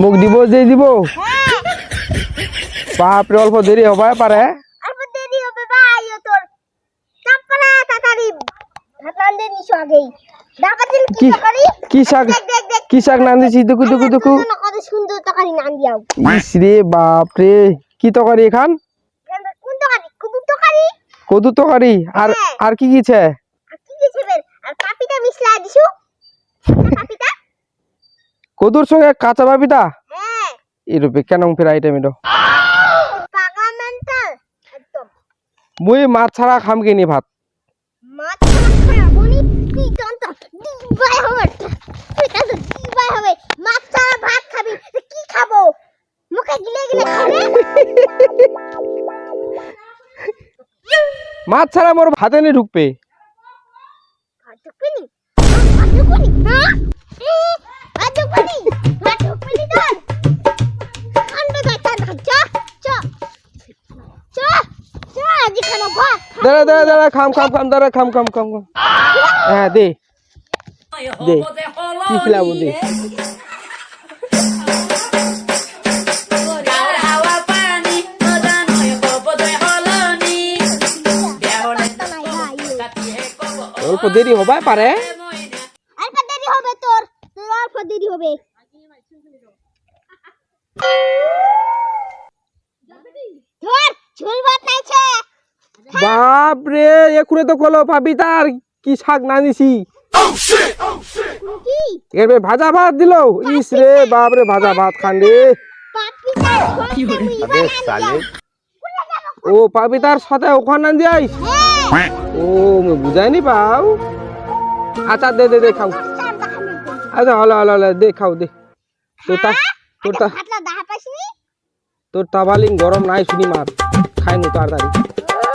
মোক দিব যে দিব। বাপরে অল্প দেরি হবাই পারে অল্প দেরি হবে ভাই ও তোর চাপড়া তাড়াতাড়ি ভাত নিছো আগেই। ডাকা দিল কি শাক দেখ দেখ দেখ। কি শাক নান্দিছি? দুকু দুকু দুকু। না কত সুন্দর তরকারি নাম দিয়াও ইস রে কি তরকারি এখান? কোন তরকারি? কুদু তরকারি? কদু তরকারি? আর হ্যাঁ। আর কি কিছে আর কি বের আর পাপিটা মিশলা দিছো? পাপিটা কদুর সঙ্গে কাঁচা বাপিটা হ্যাঁ। এরূপে কেন ফের আইটেম এটা পাগা মেন্টাল একদম। মুই মাছ ছাড়া খাম কিনি ভাত। মাছ ছাড়া বনি কি তন্ত দিবাই এটা তো দিবাই হবে মাছ ছাড়া ভাত খাবি তো কি খাব মুখে গিলে গিলে খাবে মাছ ছাড়া মোর ভাতে নি ঢুকবে। হ্যাঁ? দাঁড়া দাঁড়া দাঁড়া খাম খাম খাম দাঁড়া খাম খাম খাম খাম। হ্যাঁ দে। দে। কি খিলাবো দে। অল্প দেরি হবাই পারে। অল্প দেরি হবে তোর তোর অল্প দেরি হবে। ধর ঝোল ভাত নাইছে বাপরে এখুনে তো কলো ভাবি তার কি শাক না কি? ভাজা ভাত দিল। ইস রে বাপরে ভাজা ভাত খান রে। ঝোল আবে সালে? ও পাবি তার সাথে ওখানে না দিয়াই হ্যাঁ। ও মুই বুঝাইনি পাও আচ্ছা দে দে দে খাও। আচ্ছা হলো হলো হলো দে খাও দে। তোর তা তোর তা ভাতলা দাহা পাইছিনি তোর তাবালিং গরম নাই শুনি মার। খাই নু তাড়াতাড়ি। তোরা